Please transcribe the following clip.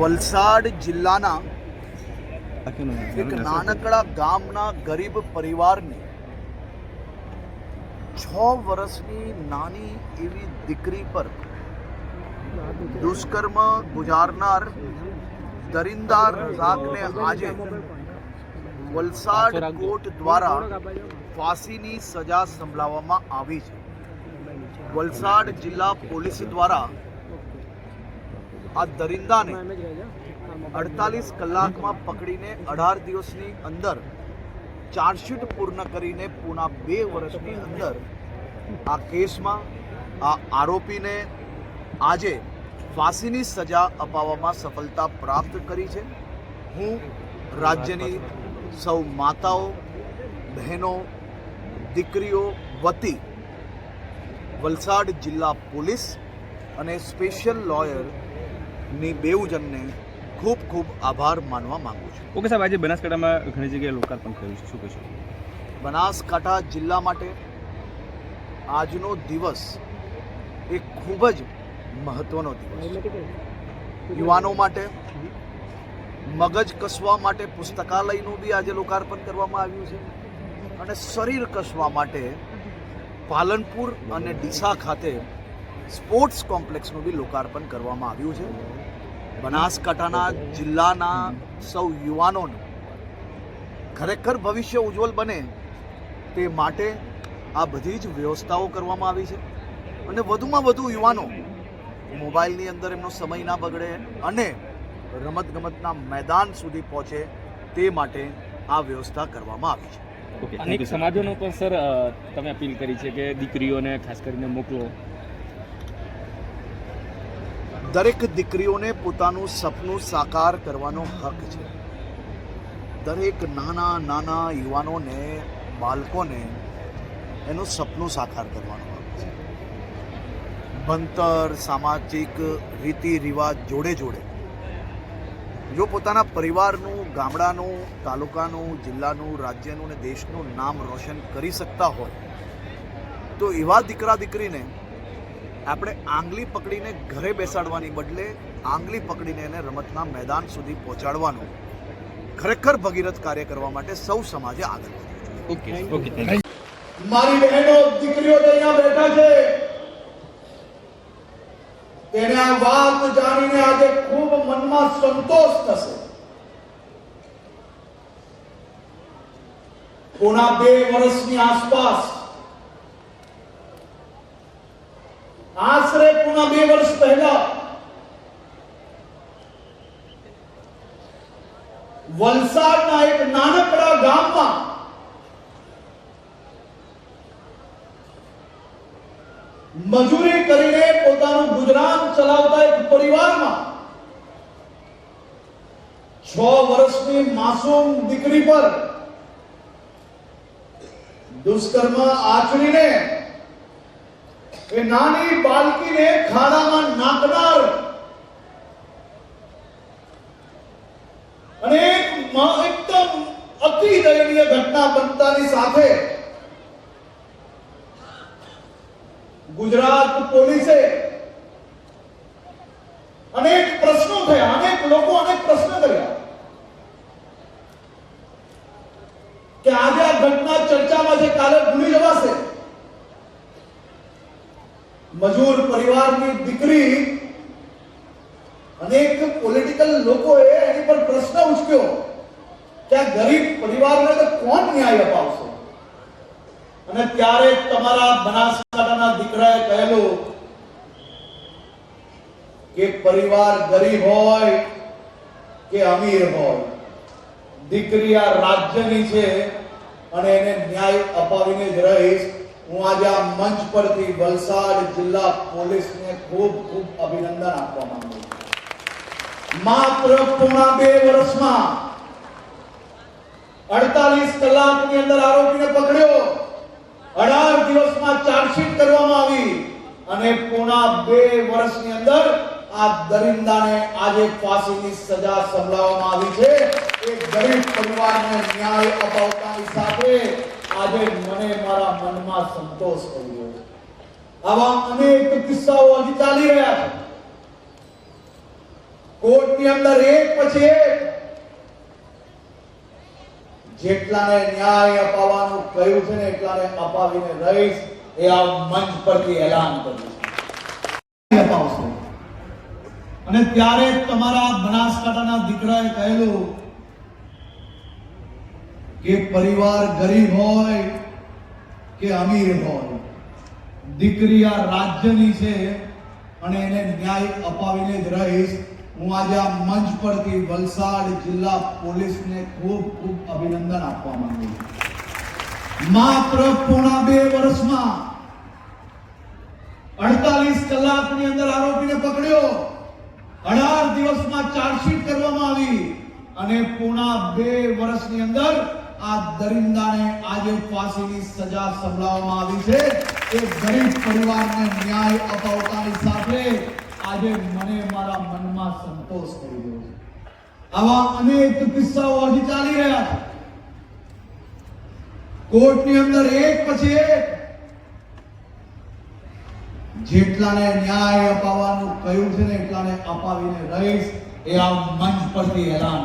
વલસાડ જિલ્લાના એક નાનકડા ગામના ગરીબ પરિવારને છ વર્ષની નાની એવી દીકરી પર દુષ્કર્મ ગુજારનાર દરિંદા રઝાકને આજે વલસાડ કોર્ટ દ્વારા ફાંસીની સજા સંભળાવવામાં આવી છે. વલસાડ જિલ્લા પોલીસ દ્વારા આ દરિંદાને અડતાલીસ કલાકમાં પકડીને અઢાર દિવસની અંદર ચાર્જશીટ પૂર્ણ કરીને પૂના બે વર્ષની અંદર આ કેસમાં આ આરોપીને આજે ફાંસીની સજા અપાવવામાં સફળતા પ્રાપ્ત કરી છે. હું રાજ્યની સૌ માતાઓ બહેનો દીકરીઓ વતી વલસાડ જિલ્લા પોલીસ અને સ્પેશિયલ લોયરની બેઉજનને ખૂબ ખૂબ આભાર માનવા માંગુ છું. ઓકે સાહેબ આજે બનાસકાંઠામાં ઘણી જગ્યાએ લોકાર્પણ કર્યું છે. શું કહેશો બનાસકાંઠા જિલ્લા માટે આજનો દિવસ એ ખૂબ જ મહત્વનો દિવસ યુવાનો માટે મગજ કસવા માટે પુસ્તકાલયનું બી આજે લોકાર્પણ કરવામાં આવ્યું છે. અને શરીર કસવા માટે પાલનપુર અને ડીસા ખાતે સ્પોર્ટ્સ કોમ્પ્લેક્સનું બી લોકાર્પણ કરવામાં આવ્યું છે. બનાસકાંઠાના જિલ્લાના સૌ યુવાનોનું ખરેખર ભવિષ્ય ઉજ્જવલ બને તે માટે આ બધી જ વ્યવસ્થાઓ કરવામાં આવી છે. અને વધુમાં વધુ યુવાનો મોબાઈલની અંદર એમનો સમય ના બગડે અને રમતગમતના મેદાન સુધી પહોંચે તે માટે આ વ્યવસ્થા કરવામાં આવી છે. અનેક સમાજોનો પણ સર તમે અપીલ કરી છે કે દીકરીઓને ખાસ કરીને મોકલો. દરેક દીકરીઓને પોતાનું સપનું સાકાર કરવાનો હક છે. દરેક નાના નાના યુવાનોને, બાળકોને એનું સપનું સાકાર કરવાનો હક છે. ભણતર, સામાજિક રીતિ રિવાજ જોડે જોડે જો પોતાના પરિવારનું, ગામડાનું, તાલુકાનું, જિલ્લાનું, રાજ્યનું ને દેશનું નામ રોશન કરી શકતા હોય, તો એવા દીકરા દીકરીને આપણે આંગલી પકડીને ઘરે બેસાડવાની બદલે આંગલી પકડીને એને રમતના મેદાન સુધી પહોંચાડવાનું. ખરેખર ભગીરથ કાર્ય કરવા માટે સૌ સમાજે આગળ વધવું. ઓકે મારી બહેનો દીકરીઓ અહીંયા બેઠા છે. તેને આ વાત જાણીને આજે ખૂબ મનમાં સંતોષ થશે. પોણા બે વર્ષની આસપાસ આશરે પૂના બે વર્ષ પહેલા વલસાડના એક નાનકડા ગામમાં મજૂરી કરીને પોતાનું ગુજરાન ચલાવતા એક પરિવારમાં છ વર્ષની માસૂમ દીકરી પર દુષ્કર્મ આચરીને એ નાની બાળકીને ખાડામાં નાખનાર અને એકદમ અતિ દયનીય ઘટના બનતાની સાથે ગુજરાત પોલીસે અનેક પ્રશ્નો થયા, અનેક લોકો અનેક પ્રશ્ન કર્યા કે આજે આ ઘટના ચર્ચામાં છે કાલે ભૂલી જવાશે. મજૂર પરિવારની દીકરી અનેક પોલિટિકલ લોકોએ એની પર પ્રશ્ન ઉઠ્યો કે આ ગરીબ પરિવારને તો કોણ ન્યાય અપાવશે? અને ત્યારે તમારા બનાસકાંઠાના દીકરાએ કહેલું કે પરિવાર ગરીબ હોય કે અમીર હોય, દીકરી આ રાજ્યની છે અને એને ન્યાય અપાવીને જ રહીશ. હું આજે આ મંચ પરથી વલસાડ જિલ્લા પોલીસને ખૂબ ખૂબ અભિનંદન આપવા માંગુ છું. માત્ર પોણા બે વર્ષમાં અડતાલીસ કલાકની અંદર આરોપીને પકડ્યો. અઢાર દિવસમાં ચાર્જશીટ કરવામાં આવી અને પોણા બે વર્ષની અંદર આ દરિંદાને આજે ફાંસીની સજા સંભળાવવામાં આવી છે. એ ગરીબ પરિવારને ન્યાય અપાવતાની સાથે આજે મને મારા મનમાં સંતોષ થયો. આવા અનેક કિસ્સાઓ હજી ચાલી રહ્યા છે. કોર્ટની અંદર એક પછી એક જેટલાને ન્યાય અપાવવાનું કહ્યું છે ને એટલાને અપાવીને રહીશ, એ આ મંચ પરથી એલાન કર્યું અને ત્યારે તમારા બનાસકાંઠાના દીકરાએ કહેલું કે પરિવાર ગરીબ હોય કે અમીર હોય. દીકરી આ રાજ્યની છે અને એને ન્યાય અપાવીને જ રહીશ. હું આજે આ મંચ પરથી વલસાડ જિલ્લા પોલીસને ખૂબ ખૂબ અભિનંદન આપવા માંગુ છું. માત્ર પોણા બે વર્ષમાં અડતાલીસ કલાકની અંદર આરોપીને પકડ્યો. અઢાર દિવસમાં ચાર્જશીટ કરવામાં આવી અને પોણા બે વર્ષની અંદર આ દરિંદાને આજે ફાંસીની સજા સંભળાવવામાં આવી છે. એ ગરીબ પરિવારને ન્યાય અપાવતાની સાથે. આજે મને મારા મનમાં સંતોષ થઈ ગયો છે આવા અનેક કિસ્સાઓ હજી ચાલી રહ્યા છે. કોર્ટની અંદર એક પછી એક જેટલાને ન્યાય અપાવવાનું કહ્યું છે ને એટલાને અપાવીને રહીશ, એ આ મંચ પરથી એલાન